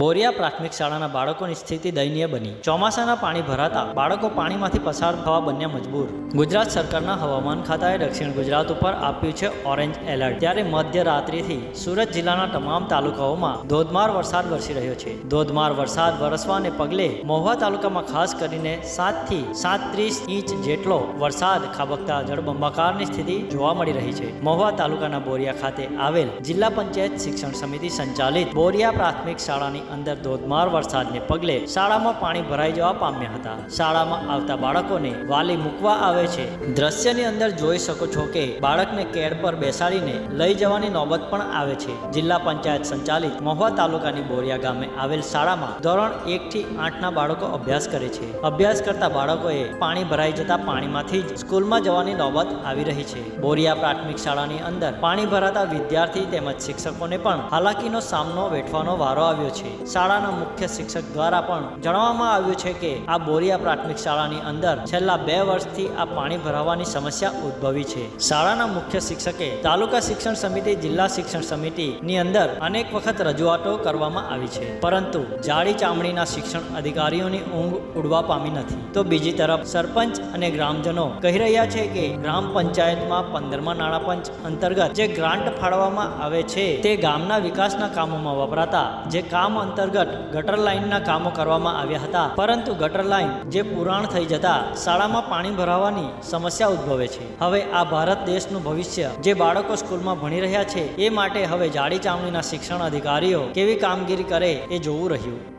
બોરિયા પ્રાથમિક શાળાના બાળકોની સ્થિતિ દયનીય બની. ચોમાસાના પાણી ભરાતા બાળકો પાણીમાંથી પસાર થવા બન્યા મજબૂર. ગુજરાત સરકારના હવામાન ખાતાએ દક્ષિણ ગુજરાત ઉપર આપ્યું છે ઓરેન્જ એલર્ટ. ત્યારે મધ્યરાત્રિથી સુરત જિલ્લાના તમામ તાલુકાઓમાં ધોધમાર વરસાદ વરસી રહ્યો છે. ધોધમાર વરસાદ વરસવાને પગલે મહુવા તાલુકામાં ખાસ કરીને સાતથી સાત્રીસ ઇંચ જેટલો વરસાદ ખાબકતા જળબંબાકારની સ્થિતિ જોવા મળી રહી છે. મહુવા તાલુકાના બોરિયા ખાતે આવેલ જિલ્લા પંચાયત શિક્ષણ સમિતિ સંચાલિત બોરિયા પ્રાથમિક શાળાની અંદર ધોધમાર વરસાદને પગલે શાળામાં પાણી ભરાઈ જવા પામ્યા હતા. શાળામાં આવતા બાળકોને વાલી મૂકવા આવે છે. દ્રશ્યની અંદર જોઈ શકો છો કે બાળકને કેડ પર બેસાડીને લઈ જવાની નોબત પણ આવે છે. જિલ્લા પંચાયત સંચાલિત મહુવા તાલુકાની બોરિયા ગામે આવેલ શાળામાં ધોરણ એક થી આઠના બાળકો અભ્યાસ કરે છે. અભ્યાસ કરતા બાળકોએ પાણી ભરાઈ જતા પાણીમાંથી જ સ્કૂલમાં જવાની નોબત આવી રહી છે. બોરિયા પ્રાથમિક શાળાની અંદર પાણી ભરાતા વિદ્યાર્થી તેમજ શિક્ષકોને પણ હાલાકીનો સામનો વેઠવાનો વારો આવ્યો છે. શાળાના મુખ્ય શિક્ષક દ્વારા પણ જણાવવામાં આવ્યું છે કે આ બોરિયા પ્રાથમિક શાળાની અંદર છેલ્લા બે વર્ષથી આ પાણી ભરાવાની સમસ્યા ઉદ્ભવી છે. શાળાના મુખ્ય શિક્ષકે તાલુકા શિક્ષણ સમિતિ, જિલ્લા શિક્ષણ સમિતિની અંદર અનેક વખત રજૂઆતો કરવામાં આવી છે. પરંતુ જાડી ચામડીના શિક્ષણ અધિકારીઓની ઊંઘ ઉડવા પામી નથી. તો બીજી તરફ સરપંચ અને ગ્રામજનો કહી રહ્યા છે કે ગ્રામ પંચાયતમાં પંદરમા નાણાં પંચ અંતર્ગત જે ગ્રાન્ટ ફાળવવામાં આવે છે તે ગામના વિકાસના કામોમાં વપરાતા જે કામ અંતર્ગત ગટર લાઇનના કામો કરવામાં આવ્યા હતા. પરંતુ ગટર લાઇન જે પુરાણ થઈ જતા શાળામાં પાણી ભરાવાની સમસ્યા ઉદ્ભવે છે. હવે આ ભારત દેશનું ભવિષ્ય જે બાળકો સ્કૂલમાં ભણી રહ્યા છે, એ માટે હવે જાડી ચામડીના શિક્ષણ અધિકારીઓ કેવી કામગીરી કરે એ જોવું રહ્યું.